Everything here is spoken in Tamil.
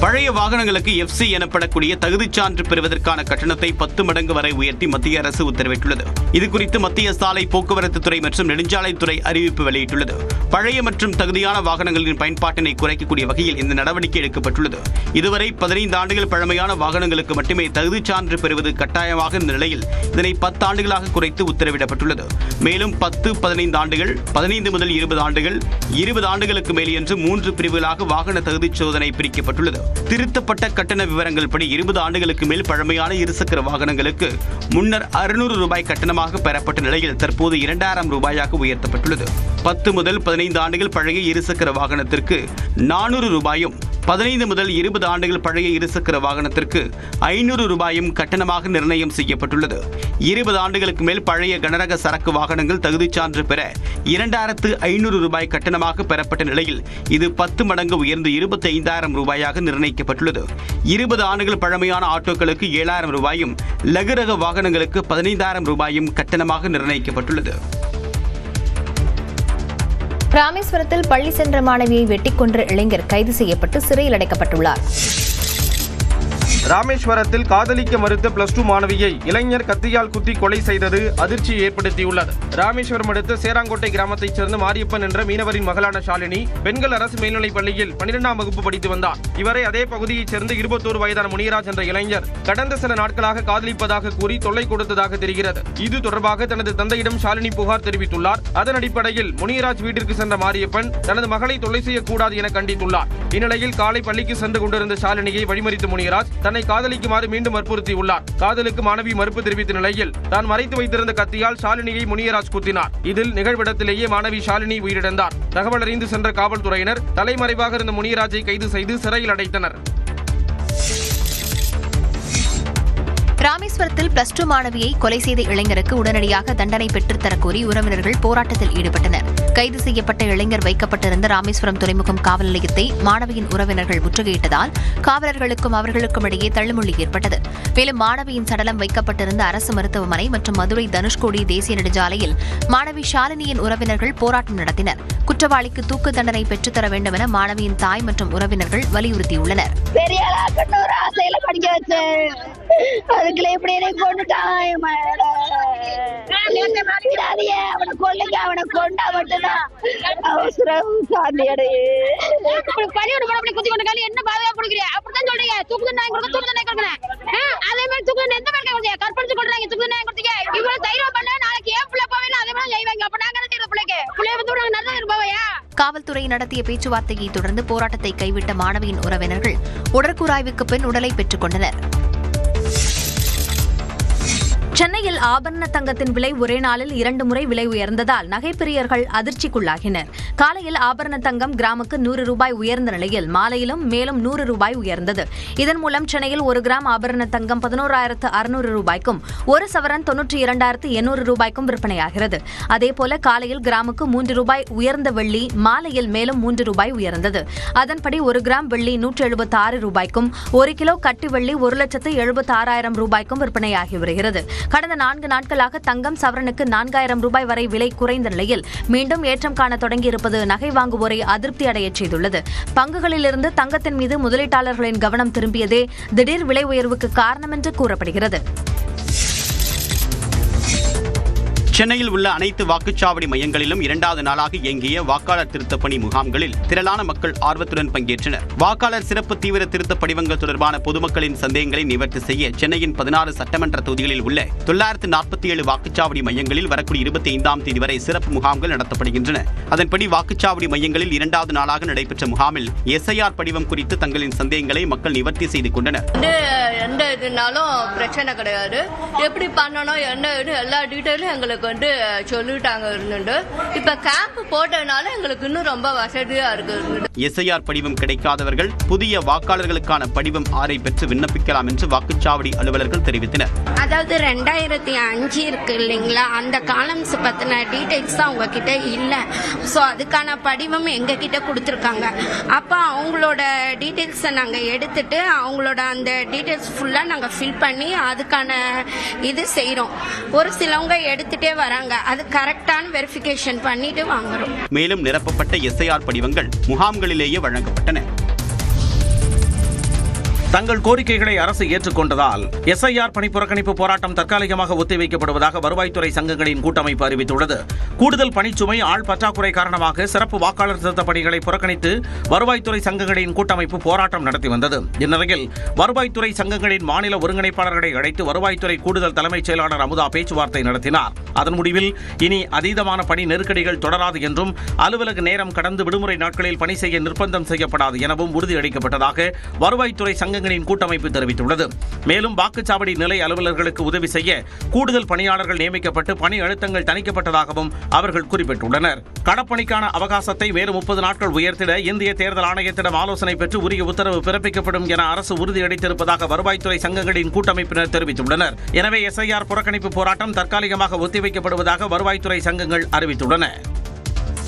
பழைய வாகனங்களுக்கு எஃப்சி எனப்படக்கூடிய தகுதிச் சான்று பெறுவதற்கான கட்டணத்தை பத்து மடங்கு வரை உயர்த்தி மத்திய அரசு உத்தரவிட்டுள்ளது. இதுகுறித்து மத்திய சாலை போக்குவரத்து துறை மற்றும் நெடுஞ்சாலைத்துறை அறிவிப்பு வெளியிட்டுள்ளது. பழைய மற்றும் தகுதியான வாகனங்களின் பயன்பாட்டினை குறைக்கக்கூடிய வகையில் இந்த நடவடிக்கை எடுக்கப்பட்டுள்ளது. இதுவரை பதினைந்து ஆண்டுகள் பழமையான வாகனங்களுக்கு மட்டுமே தகுதி சான்று பெறுவது கட்டாயமாக இருந்த நிலையில் இதனை பத்து ஆண்டுகளாக குறைத்து உத்தரவிடப்பட்டுள்ளது. மேலும் பத்து பதினைந்து ஆண்டுகள் பதினைந்து முதல் இருபது ஆண்டுகள் இருபது ஆண்டுகளுக்கு மேல் என்று மூன்று பிரிவுகளாக வாகன தகுதி சோதனை பிரிக்கப்பட்டுள்ளது. திருத்தப்பட்ட கட்டண விவரங்கள் படி இருபது ஆண்டுகளுக்கு மேல் பழமையான இருசக்கர வாகனங்களுக்கு முன்னர் அறுநூறு ரூபாய் கட்டணமாக பெறப்பட்ட நிலையில் தற்போது இரண்டாயிரம் ரூபாயாக உயர்த்தப்பட்டுள்ளது. பத்து முதல் பதினைந்து ஆண்டுகள் பழைய இருசக்கர வாகனத்திற்கு நானூறு ரூபாயும் பதினைந்து முதல் இருபது ஆண்டுகள் பழைய இருசக்கர வாகனத்திற்கு ஐநூறு ரூபாயும் கட்டணமாக நிர்ணயம் செய்யப்பட்டுள்ளது. இருபது ஆண்டுகளுக்கு மேல் பழைய கனரக சரக்கு வாகனங்கள் தகுதிச் சான்று பெற இரண்டாயிரத்து ஐநூறு ரூபாய் கட்டணமாக பெறப்பட்ட நிலையில் இது பத்து மடங்கு உயர்ந்து இருபத்தி ஐந்தாயிரம் ரூபாயாக நிர்ணயிக்கப்பட்டுள்ளது. இருபது ஆண்டுகள் பழமையான ஆட்டோக்களுக்கு ஏழாயிரம் ரூபாயும் லகுரக வாகனங்களுக்கு பதினைந்தாயிரம் ரூபாயும் கட்டணமாக நிர்ணயிக்கப்பட்டுள்ளது. ராமேஸ்வரத்தில் பள்ளி சென்ற மாணவியை வெட்டிக் கொன்ற இளைஞர் கைது செய்யப்பட்டு சிறையில் அடைக்கப்பட்டுள்ளார். ராமேஸ்வரத்தில் காதலிக்க மறுத்த பிளஸ் டூ மாணவியை இளைஞர் கத்தியால் குத்தி கொலை செய்தது அதிர்ச்சியை ஏற்படுத்தியுள்ளது. ராமேஸ்வரம் அடுத்த சேராங்கோட்டை கிராமத்தைச் சேர்ந்த மாரியப்பன் என்ற மீனவரின் மகளான ஷாலினி பெண்கள் அரசு மேல்நிலைப் பள்ளியில் பன்னிரெண்டாம் வகுப்பு படித்து வந்தார். இவரை அதே பகுதியைச் சேர்ந்த இருபத்தோரு வயதான முனியராஜ் என்ற இளைஞர் கடந்த சில நாட்களாக காதலிப்பதாக கூறி தொல்லை கொடுத்ததாக தெரிகிறது. இது தொடர்பாக தனது தந்தையிடம் ஷாலினி புகார் தெரிவித்துள்ளார். அதன் அடிப்படையில் முனியராஜ் வீட்டிற்கு சென்ற மாரியப்பன் தனது மகளை தொல்லை செய்யக்கூடாது என கண்டித்துள்ளார். இந்நிலையில் காலை பள்ளிக்கு சென்று கொண்டிருந்த ஷாலினியை வழிமறித்த முனியராஜ் தன்னை காதலிக்குமாறு மீண்டும் வற்புறுத்தியுள்ளார். காதலுக்கு மாணவி மறுப்பு தெரிவித்த நிலையில் தான் மறைத்து வைத்திருந்த கத்தியால் ஷாலினியை முனியராஜ் குத்தினார். இதில் நிகழ்விடத்திலேயே மாணவி ஷாலினி உயிரிழந்தார். தகவல் அறிந்து சென்ற காவல்துறையினர் தலைமறைவாக இருந்த முனியராஜை கைது செய்து சிறையில் அடைத்தனர். பிளஸ் டூ மாணவியை கொலை செய்த இளைஞருக்கு உடனடியாக தண்டனை பெற்றுத்தரக் கோரி உறவினர்கள் போராட்டத்தில் ஈடுபட்டனர். கைது செய்யப்பட்ட இளைஞர் வைக்கப்பட்டிருந்த ராமேஸ்வரம் துறைமுகம் காவல் நிலையத்தை மாணவியின் உறவினர்கள் முற்றுகையிட்டதால் காவலர்களுக்கும் அவர்களுக்கும் இடையே தள்ளுமொழி ஏற்பட்டது. மேலும் மாணவியின் சடலம் வைக்கப்பட்டிருந்த அரசு மருத்துவமனை மற்றும் மதுரை தனுஷ்கோடி தேசிய நெடுஞ்சாலையில் மாணவி ஷாலினியின் உறவினர்கள் போராட்டம் நடத்தினர். குற்றவாளிக்கு தூக்கு தண்டனை பெற்றுத்தர வேண்டும் என மாணவியின் தாய் மற்றும் உறவினர்கள் வலியுறுத்தியுள்ளனர். படிக்க அதுக்குள்ள எப்படி கொண்டுட்டான் அவனை அவனை கொண்டா மட்டும்தான் அவசரம் குத்தி கொண்ட காலி என்ன பாதுகாப்பு கொடுக்குறீங்க அப்படித்தான் சொல்றீங்க தூக்கு கொடுக்க கொடுக்குறேன் அதே மாதிரி தூக்கு எந்த மாதிரி கொடுத்தீங்க கற்பழிச்சு கொடுறாங்க தூக்கு கொடுத்தீங்க இவ்வளவு தைரியம் பண்ண நாளைக்கு ஏன் பிள்ளை போவேன் அதே மாதிரி செய்வாங்க அப்ப நாங்க என்ன பிள்ளைக்கு பிள்ளைய வந்து நாங்க நல்லது இருப்பவையா காவல்துறை நடத்திய பேச்சுவார்த்தையை தொடர்ந்து போராட்டத்தை கைவிட்ட மாணவியின் உறவினர்கள் உடற்கூராய்வுக்கு பின் உடலை பெற்றுக் கொண்டனர். சென்னையில் ஆபரண தங்கத்தின் விலை ஒரே நாளில் இரண்டு முறை விலை உயர்ந்ததால் நகைப்பிரியர்கள் அதிர்ச்சிக்குள்ளாகினர். காலையில் ஆபரண தங்கம் கிராமுக்கு நூறு ரூபாய் உயர்ந்த நிலையில் மாலையிலும் மேலும் நூறு ரூபாய் உயர்ந்தது. இதன் மூலம் சென்னையில் ஒரு கிராம் ஆபரண தங்கம் பதினோராயிரத்து அறுநூறு ரூபாய்க்கும் ஒரு சவரன் தொன்னூற்றி இரண்டாயிரத்து எண்ணூறு ரூபாய்க்கும் விற்பனையாகிறது. அதேபோல காலையில் கிராமுக்கு மூன்று ரூபாய் உயர்ந்த வெள்ளி மாலையில் மேலும் மூன்று ரூபாய் உயர்ந்தது. அதன்படி ஒரு கிராம் வெள்ளி நூற்றி எழுபத்தி ஆறு ரூபாய்க்கும் ஒரு கிலோ கட்டி வெள்ளி ஒரு லட்சத்து எழுபத்தி ஆறாயிரம் ரூபாய்க்கும் விற்பனையாகி வருகிறது. கடந்த நான்கு நாட்களாக தங்கம் சவரனுக்கு நான்காயிரம் ரூபாய் வரை விலை குறைந்த நிலையில் மீண்டும் ஏற்றம் காண தொடங்கியிருப்பது நகை வாங்குவோரை அதிருப்தி அடையச் செய்துள்ளது. பங்குகளிலிருந்து தங்கத்தின் மீது முதலீட்டாளர்களின் கவனம் திரும்பியதே திடீர் விலை உயர்வுக்கு காரணம் என்று கூறப்படுகிறது. சென்னையில் உள்ள அனைத்து வாக்குச்சாவடி மையங்களிலும் இரண்டாவது நாளாக இயங்கிய வாக்காளர் திருத்தப் பணி முகாம்களில் திரளான மக்கள் ஆர்வத்துடன் பங்கேற்றனர். வாக்காளர் சிறப்பு தீவிர திருத்த படிவங்கள் தொடர்பான பொதுமக்களின் சந்தேகங்களை நிவர்த்தி செய்ய சென்னையின் பதினாறு சட்டமன்ற தொகுதிகளில் உள்ள தொள்ளாயிரத்து நாற்பத்தி ஏழு வாக்குச்சாவடி மையங்களில் வரக்கூடிய இருபத்தி ஐந்தாம் தேதி வரை சிறப்பு முகாம்கள் நடத்தப்படுகின்றன. அதன்படி வாக்குச்சாவடி மையங்களில் இரண்டாவது நாளாக நடைபெற்ற முகாமில் எஸ்ஐஆர் படிவம் குறித்து தங்களின் சந்தேகங்களை மக்கள் நிவர்த்தி செய்து கொண்டனர். எந்த இதுனாலும் பிரச்சனை கிடையாது. எப்படி பண்ணணும் என்ன எல்லா டீட்டெயிலும் எங்களுக்கு வந்து சொல்லிட்டாங்க இருந்துட்டு இப்ப கேம்ப் போட்டதுனால எங்களுக்கு இன்னும் ரொம்ப வசதியா இருக்கு எஸ்ஐஆர் படிவம் கிடைக்காதவர்கள் புதிய வாக்காளர்களுக்கான படிவம் ஆறை பெற்று விண்ணப்பிக்கலாம் என்று வாக்குச்சாவடி அலுவலர்கள் தெரிவித்தனர். அதாவது ரெண்டாயிரத்தி அஞ்சு இருக்கு இல்லைங்களா? அந்த காலம்ஸ் பற்றின டீட்டெயில்ஸ் தான் உங்ககிட்ட இல்லை. ஸோ அதுக்கான படிவம் எங்ககிட்ட கொடுத்துருக்காங்க. அப்போ அவங்களோட டீட்டெயில்ஸை நாங்கள் எடுத்துட்டு அவங்களோட அந்த டீட்டெயில்ஸ் ஃபுல்லாக நாங்கள் ஃபில் பண்ணி அதுக்கான இது செய்கிறோம் ஒரு சிலவங்க எடுத்துகிட்டே வராங்க. அது கரெக்டான வெரிஃபிகேஷன் பண்ணிட்டு வாங்குறோம். மேலும் நிரப்பப்பட்ட எஸ்ஐஆர் படிவங்கள் முகாம்களிலேயே வழங்கப்பட்டன. தங்கள் கோரிக்கைகளை அரசு ஏற்றுக்கொண்டதால் எஸ்ஐஆர் பணி புறக்கணிப்பு போராட்டம் தற்காலிகமாக ஒத்திவைக்கப்படுவதாக வருவாய்த்துறை சங்கங்களின் கூட்டமைப்பு அறிவித்துள்ளது. கூடுதல் பணிச்சுமை ஆள் பற்றாக்குறை காரணமாக சிறப்பு வாக்காளர் திருத்த பணிகளை புறக்கணித்து வருவாய்த்துறை சங்கங்களின் கூட்டமைப்பு போராட்டம் நடத்தி வந்தது. இந்நிலையில் வருவாய்த்துறை சங்கங்களின் மாநில ஒருங்கிணைப்பாளர்களை அழைத்து வருவாய்த்துறை கூடுதல் தலைமைச் செயலாளர் அமுதா பேச்சுவார்த்தை நடத்தினார். அதன் முடிவில் இனி அதீதமான பணி நெருக்கடிகள் தொடராது என்றும் அலுவலக நேரம் கடந்து விடுமுறை நாட்களில் பணி செய்ய நிர்பந்தம் செய்யப்படாது எனவும் உறுதியளிக்கப்பட்டதாக வருவாய்த்துறை சங்கங்களின் கூட்டமைப்பு தெரிவித்துள்ளது. மேலும் வாக்குச்சாவடி நிலை அலுவலர்களுக்கு உதவி செய்ய கூடுதல் பணியாளர்கள் நியமிக்கப்பட்டு பணி அழுத்தங்கள் தணிக்கப்பட்டதாகவும் அவர்கள் குறிப்பிட்டுள்ளனர். களப்பணிக்கான அவகாசத்தை மேலும் முப்பது நாட்கள் உயர்த்திட இந்திய தேர்தல் ஆணையத்திடம் ஆலோசனை பெற்று உரிய உத்தரவு பிறப்பிக்கப்படும் என அரசு உறுதியளித்திருப்பதாக வருவாய்த்துறை சங்கங்களின் கூட்டமைப்பினர் தெரிவித்துள்ளனர். எனவே எஸ்ஐஆர் புறக்கணிப்பு போராட்டம் தற்காலிகமாக ஒத்திவைக்கப்படுவதாக வருவாய்த்துறை சங்கங்கள் அறிவித்துள்ளன.